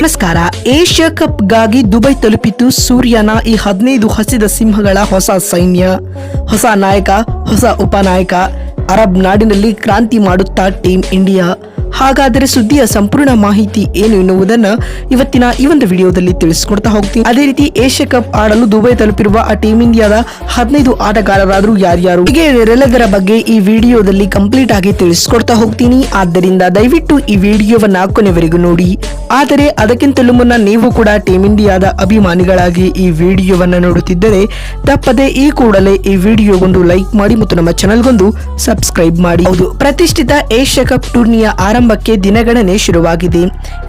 ನಮಸ್ಕಾರ. Asia ಕಪ್ಗಾಗಿ Dubai ತಲುಪಿತು ಸೂರ್ಯನ ಈ ಹದಿನೈದು ಹಸಿದ ಸಿಂಹಗಳ ಹೊಸ ಸೈನ್ಯ. ಹೊಸ ನಾಯಕ, ಹೊಸ ಉಪನಾಯಕ. ಅರಬ್ ನಾಡಿನಲ್ಲಿ ಕ್ರಾಂತಿ ಮಾಡುತ್ತಾ ಟೀಮ್ ಇಂಡಿಯಾ. ಹಾಗಾದರೆ ಸುದ್ದಿಯ ಸಂಪೂರ್ಣ ಮಾಹಿತಿ ಏನು ಎನ್ನುವುದನ್ನು ಇವತ್ತಿನ ಈ ಒಂದು ವಿಡಿಯೋದಲ್ಲಿ ತಿಳಿಸಿಕೊಡ್ತಾ ಹೋಗ್ತೀನಿ. ಅದೇ ರೀತಿ ಏಷ್ಯಾ ಕಪ್ ಆಡಲು ದುಬೈ ತಲುಪಿರುವ ಆ ಟೀಮ್ ಇಂಡಿಯಾದ ಹದಿನೈದು ಆಟಗಾರರಾದರೂ ಯಾರ್ಯಾರು? ಹೀಗೆ ಇದರೆಲ್ಲದರ ಬಗ್ಗೆ ಈ ವಿಡಿಯೋದಲ್ಲಿ ಕಂಪ್ಲೀಟ್ ಆಗಿ ತಿಳಿಸಿಕೊಡ್ತಾ ಹೋಗ್ತೀನಿ. ಆದ್ದರಿಂದ ದಯವಿಟ್ಟು ಈ ವಿಡಿಯೋವನ್ನ ಕೊನೆವರೆಗೂ ನೋಡಿ. ಆದರೆ ಅದಕ್ಕಿಂತಲೂ ಮುನ್ನ ನೀವು ಕೂಡ ಟೀಮ್ ಇಂಡಿಯಾದ ಅಭಿಮಾನಿಗಳಾಗಿ ಈ ವಿಡಿಯೋವನ್ನು ನೋಡುತ್ತಿದ್ದರೆ ತಪ್ಪದೆ ಈ ಕೂಡಲೇ ಈ ವಿಡಿಯೋಗೊಂದು ಲೈಕ್ ಮಾಡಿ ಮತ್ತು ನಮ್ಮ ಚಾನಲ್ಗೊಂದು ಸಬ್ಸ್ಕ್ರೈಬ್ ಮಾಡಿ. ಹೌದು, ಪ್ರತಿಷ್ಠಿತ ಏಷ್ಯಾ ಕಪ್ ಟೂರ್ನಿಯ ಆರಂಭಕ್ಕೆ ದಿನಗಣನೆ ಶುರುವಾಗಿದೆ.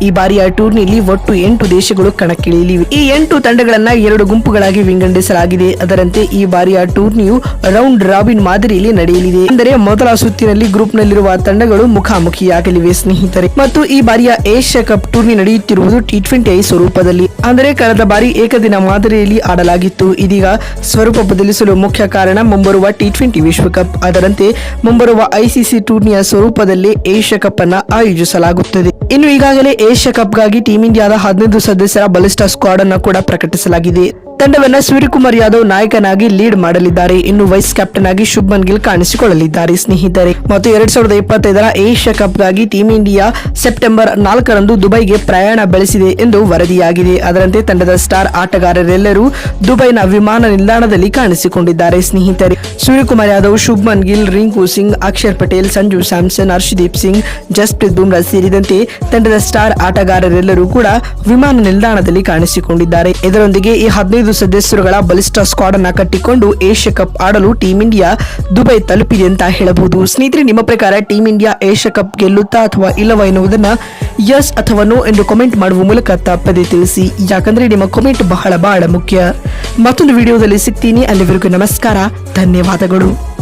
ಈ ಬಾರಿಯ ಟೂರ್ನಿಯಲ್ಲಿ ಒಟ್ಟು ಎಂಟು ದೇಶಗಳು ಕಣಕ್ಕಿಳಿಯಲಿವೆ. ಈ ಎಂಟು ತಂಡಗಳನ್ನ ಎರಡು ಗುಂಪುಗಳಾಗಿ ವಿಂಗಡಿಸಲಾಗಿದೆ. ಅದರಂತೆ ಈ ಬಾರಿಯ ಟೂರ್ನಿಯು ರೌಂಡ್ ರಾಬಿನ್ ಮಾದರಿಯಲ್ಲಿ ನಡೆಯಲಿದೆ. ಅಂದರೆ ಮೊದಲ ಸುತ್ತಿನಲ್ಲಿ ಗ್ರೂಪ್ನಲ್ಲಿರುವ ತಂಡಗಳು ಮುಖಾಮುಖಿಯಾಗಲಿವೆ ಸ್ನೇಹಿತರೆ. ಮತ್ತು ಈ ಬಾರಿಯ ಏಷ್ಯಾ ಕಪ್ ಟೂರ್ನಿ ನಡೆಯುತ್ತಿರುವುದು ಟಿ ಟ್ವೆಂಟಿ ಐ ಸ್ವರೂಪದಲ್ಲಿ. ಅಂದರೆ ಕಳೆದ ಬಾರಿ ಏಕದಿನ ಮಾದರಿಯಲ್ಲಿ ಆಡಲಾಗಿತ್ತು. ಇದೀಗ ಸ್ವರೂಪ ಬದಲಿಸಲು ಮುಖ್ಯ ಕಾರಣ ಮುಂಬರುವ ಟಿ ಟ್ವೆಂಟಿ ವಿಶ್ವಕಪ್. ಅದರಂತೆ ಮುಂಬರುವ ಐಸಿಸಿ ಟೂರ್ನಿಯ ಸ್ವರೂಪದಲ್ಲಿ ಏಷ್ಯಾ ಕಪ್ ಅನ್ನ ಆಯೋಜಿಸಲಾಗುತ್ತದೆ. ಇನ್ನು ಈಗಾಗಲೇ ಏಷ್ಯಾ ಕಪ್ಗಾಗಿ ಟೀಂ ಇಂಡಿಯಾದ ಹದಿನೈದು ಸದಸ್ಯರ ಬಲಿಷ್ಠ ಸ್ಕ್ವಾಡ್ ಅನ್ನು ಕೂಡ ಪ್ರಕಟಿಸಲಾಗಿದೆ. ತಂಡವನ್ನ ಸೂರ್ಯಕುಮಾರ್ ಯಾದವ್ ನಾಯಕನಾಗಿ ಲೀಡ್ ಮಾಡಲಿದ್ದಾರೆ. ಇನ್ನು ವೈಸ್ ಕ್ಯಾಪ್ಟನ್ ಆಗಿ ಶುಭ್ಮನ್ ಗಿಲ್ ಕಾಣಿಸಿಕೊಳ್ಳಲಿದ್ದಾರೆ. ಸ್ನೇಹಿತರೆ, ಮತ್ತು ಎರಡ್ ಸಾವಿರದ ಇಪ್ಪತ್ತೈದರ ಏಷ್ಯಾ ಕಪ್ಗಾಗಿ ಟೀಂ ಇಂಡಿಯಾ ಸೆಪ್ಟೆಂಬರ್ ನಾಲ್ಕರಂದು ದುಬೈಗೆ ಪ್ರಯಾಣ ಬೆಳೆಸಿದೆ ಎಂದು ವರದಿಯಾಗಿದೆ. ಅದರಂತೆ ತಂಡದ ಸ್ಟಾರ್ ಆಟಗಾರರೆಲ್ಲರೂ ದುಬೈನ ವಿಮಾನ ನಿಲ್ದಾಣದಲ್ಲಿ ಕಾಣಿಸಿಕೊಂಡಿದ್ದಾರೆ. ಸ್ನೇಹಿತರೆ, ಸೂರ್ಯಕುಮಾರ್ ಯಾದವ್, ಶುಭ್ಮನ್ ಗಿಲ್, ರಿಂಕು ಸಿಂಗ್, ಅಕ್ಷರ್ ಪಟೇಲ್, ಸಂಜು ಸ್ಯಾಮ್ಸನ್ ಹರ್ಷದೀಪ್ ಸಿಂಗ್, ಜಸ್ಪ್ರೀತ್ ಬುಮ್ರಾ ಸೇರಿದಂತೆ ತಂಡದ ಸ್ಟಾರ್ ಆಟಗಾರರೆಲ್ಲರೂ ಕೂಡ ವಿಮಾನ ನಿಲ್ದಾಣದಲ್ಲಿ ಕಾಣಿಸಿಕೊಂಡಿದ್ದಾರೆ. ಇದರೊಂದಿಗೆ ಈ ಹದಿನೈದು ಸದಸ್ಯರುಗಳ ಬಲಿಷ್ಠ ಸ್ಕ್ವಾಡ್ ಅನ್ನ ಕಟ್ಟಿಕೊಂಡು ಏಷ್ಯಾ ಕಪ್ ಆಡಲು ಟೀಂ ಇಂಡಿಯಾ ದುಬೈ ತಲುಪಿದೆ ಅಂತ ಹೇಳಬಹುದು. ಸ್ನೇಹಿತರೆ, ನಿಮ್ಮ ಪ್ರಕಾರ ಟೀಂ ಇಂಡಿಯಾ ಏಷ್ಯಾ ಕಪ್ ಗೆಲ್ಲುತ್ತಾ ಅಥವಾ ಇಲ್ಲವಾ ಎನ್ನುವುದನ್ನ ಯಸ್ ಅಥವಾ ನೋ ಎಂದು ಕಾಮೆಂಟ್ ಮಾಡುವ ಮೂಲಕ ತಪ್ಪದೆ ತಿಳಿಸಿ. ಯಾಕಂದ್ರೆ ನಿಮ್ಮ ಕಮೆಂಟ್ ಬಹಳ ಬಹಳ ಮುಖ್ಯ. ಮತ್ತೊಂದು ವಿಡಿಯೋದಲ್ಲಿ ಸಿಗ್ತೀನಿ. ಅಲ್ಲಿವರೆಗೂ ನಮಸ್ಕಾರ. ಧನ್ಯವಾದಗಳು.